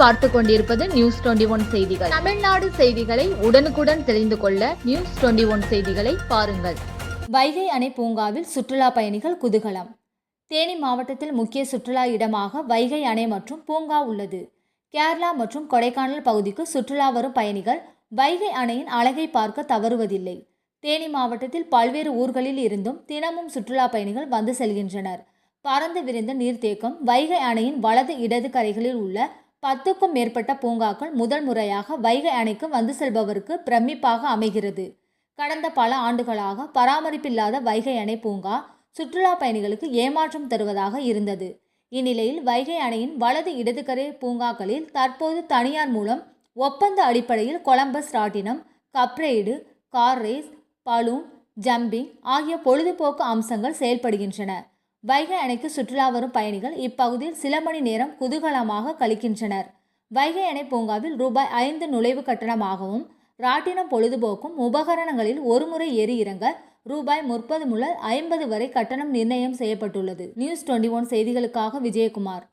பார்த்து கொண்டிருப்பது news twenty one செய்திகள். தமிழ்நாடு செய்திகளை உடனுக்குடன் தெரிந்து கொள்ள நியூஸ் டுவெண்டி ஒன் செய்திகளை பாருங்கள். வைகை அணை பூங்காவில் சுற்றுலா பயணிகள் குதூகலம். தேனி மாவட்டத்தில் முக்கிய சுற்றுலா இடமாக வைகை அணை மற்றும் பூங்கா உள்ளது. கேரளா மற்றும் கொடைக்கானல் பகுதிக்கு சுற்றுலா வரும் பயணிகள் வைகை அணையின் அழகை பார்க்க தவறுவதில்லை. தேனி மாவட்டத்தில் பல்வேறு ஊர்களில் இருந்தும் தினமும் சுற்றுலா பயணிகள் வந்து செல்கின்றனர். பறந்து விரிந்த நீர்த்தேக்கம் வைகை அணையின் வலது இடது கரைகளில் உள்ள பத்துக்கும் மேற்பட்ட பூங்காக்கள் முதல் முறையாக வைகை அணைக்கு வந்து செல்பவருக்கு பிரமிப்பாக அமைகிறது. கடந்த பல ஆண்டுகளாக பராமரிப்பில்லாத வைகை அணை பூங்கா சுற்றுலா பயணிகளுக்கு ஏமாற்றம் தருவதாக இருந்தது. இந்நிலையில் வைகை அணையின் வலது இடதுகரை பூங்காக்களில் தற்போது தனியார் மூலம் ஒப்பந்த அடிப்படையில் கொலம்பஸ் ராட்டினம் cup ride car race balloon jumping ஆகிய பொழுதுபோக்கு அம்சங்கள் செயல்படுகின்றன. வைகை அணைக்கு சுற்றுலா வரும் பயணிகள் இப்பகுதியில் சில மணி நேரம் குதூகலமாக கழிக்கின்றனர். வைகை அணை பூங்காவில் ரூபாய் ஐந்து நுழைவு கட்டணமாகவும் ராட்டினம் பொழுதுபோக்கும் உபகரணங்களில் ஒருமுறை ஏறி இறங்க ரூபாய் முப்பது முதல் ஐம்பது வரை கட்டணம் நிர்ணயம் செய்யப்பட்டுள்ளது. நியூஸ் டுவெண்ட்டி ஒன் செய்திகளுக்காக விஜயகுமார்.